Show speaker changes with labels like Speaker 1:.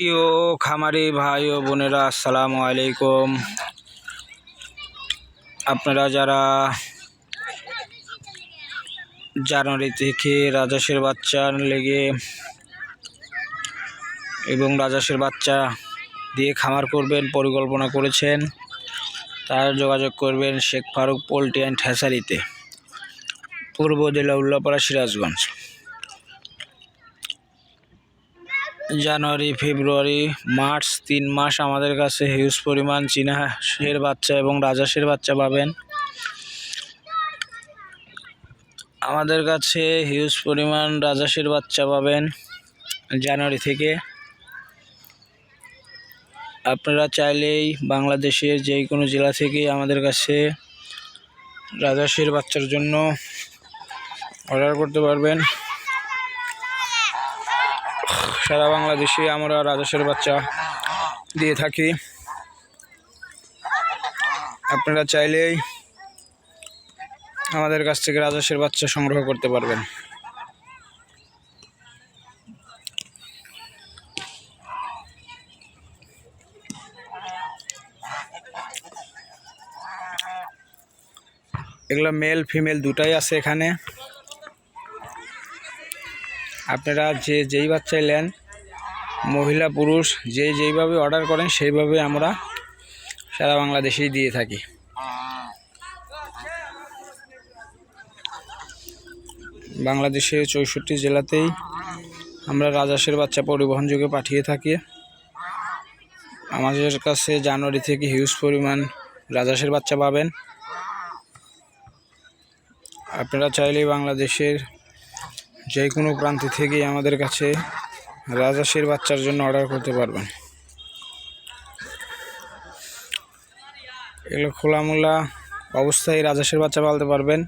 Speaker 1: প্রিয় খামারি ভাই ও বোনেরা, আসসালামু আলাইকুম। আপনারা যারা জানুয়ারি থেকে রাজাসের বাচ্চা লেগে এবং রাজাসের বাচ্চা দিয়ে খামার করবেন, পরিকল্পনা করেছেন, তার যোগাযোগ করবেন শেখ ফারুক পোলট্রি অ্যান্ড হ্যাসারিতে পূর্ব জেলা উল্লাপাড়া সিরাজগঞ্জ। জানুয়ারি, ফেব্রুয়ারি, মার্চ, তিন মাস আমাদের কাছে হিউজ পরিমাণ চীনা হাঁসের বাচ্চা এবং রাজাসের বাচ্চা পাবেন। আমাদের কাছে হিউজ পরিমাণ রাজাসের বাচ্চা পাবেন জানুয়ারি থেকে। আপনারা চাইলেই বাংলাদেশের যে কোনো জেলা থেকেই আমাদের কাছে রাজাসের বাচ্চার জন্য অর্ডার করতে পারবেন। সারা বাংলাদেশে আমরা রাজস্বের বাচ্চা দিয়ে থাকি। আপনারা চাইলেই আমাদের কাছ থেকে রাজস্বের বাচ্চা সংগ্রহ করতে পারবেন। এগুলো মেল ফিমেল দুটাই আছে এখানে। আপনারা যে যেই বাচ্চাই নেন, মহিলা, পুরুষ, যে যেইভাবে অর্ডার করেন, সেইভাবে আমরা সারা বাংলাদেশেই দিয়ে থাকি। বাংলাদেশের চৌষট্টি জেলাতেই আমরা রাজাসের বাচ্চা পরিবহন যোগে পাঠিয়ে থাকি। আমাদের কাছে জানুয়ারি থেকে হিউজ পরিমাণ রাজাসের বাচ্চা পাবেন। আপনারা চাইলেই বাংলাদেশের যে কোনো প্রান্ত থেকেই আমাদের কাছে রাজাসের বাচ্চার জন্য অর্ডার করতে পারবেন। এগুলো খোলামোলা অবস্থায় রাজাসের বাচ্চা পালতে পারবেন।